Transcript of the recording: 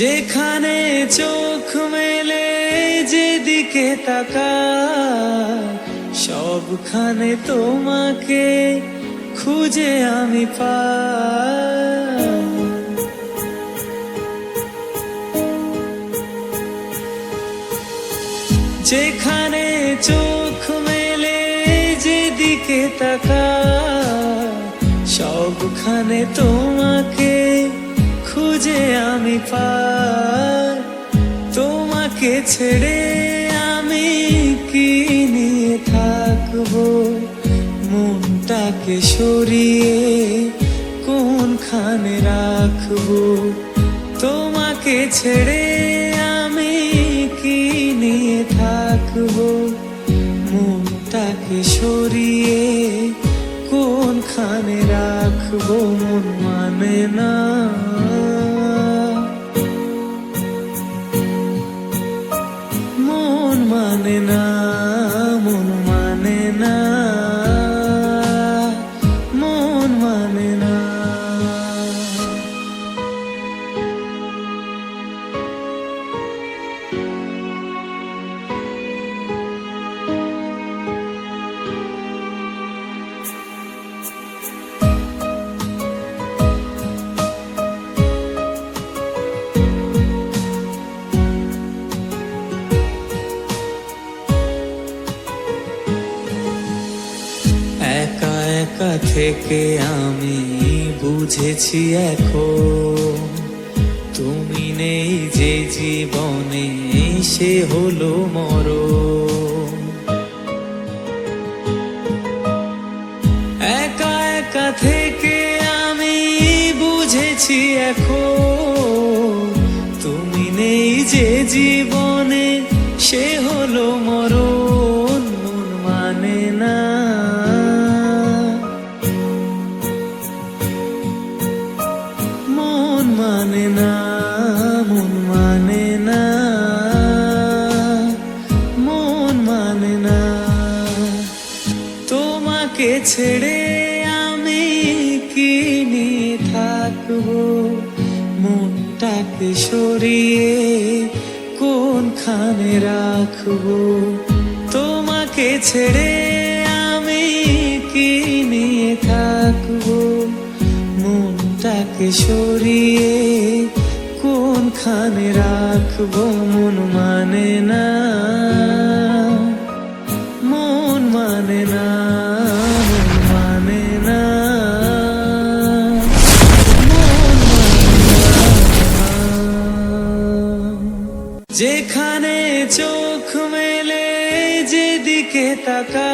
যেখানে চোখ মেলে, যেদিকে তাকা সবখানে তোমাকে খুঁজে আমি পাই। যেখানে চোখ মেলে, যেদিকে তাকা সবখানে তোমাকে খুঁজে আমি পাই, তোমাকে ছেড়ে আমি কি নিয়ে থাকব? মনটাকে সরিয়ে কোনখানে রাখব? তোমাকে ছেড়ে আমি কি নিয়ে থাকব? মনটাকে সরিয়ে কোনখানে রাখব? মন মানে না। মানে না। একা থেকে আমি বুঝেছি এখন। তুমি নেই যে জীবনে, সে হলো মর একা একা থেকে আমি বুঝেছি এখন। তুমি নেই যে জীবনে, সে হলো মন না, মন মানে না, মন মানে না। তোমাকে ছেড়ে আমি কি নিয়ে থাকব? মনটাকে সরিয়ে কোনখানে রাখব? তোমাকে ছেড়ে আমি কিনে থাকব? মনটাকে সরিয়ে কোনখানে রাখব মন মন মানে না, মন মানে না মন মানে না। যেখানে চোখ মেলে, যেদিকে তাকা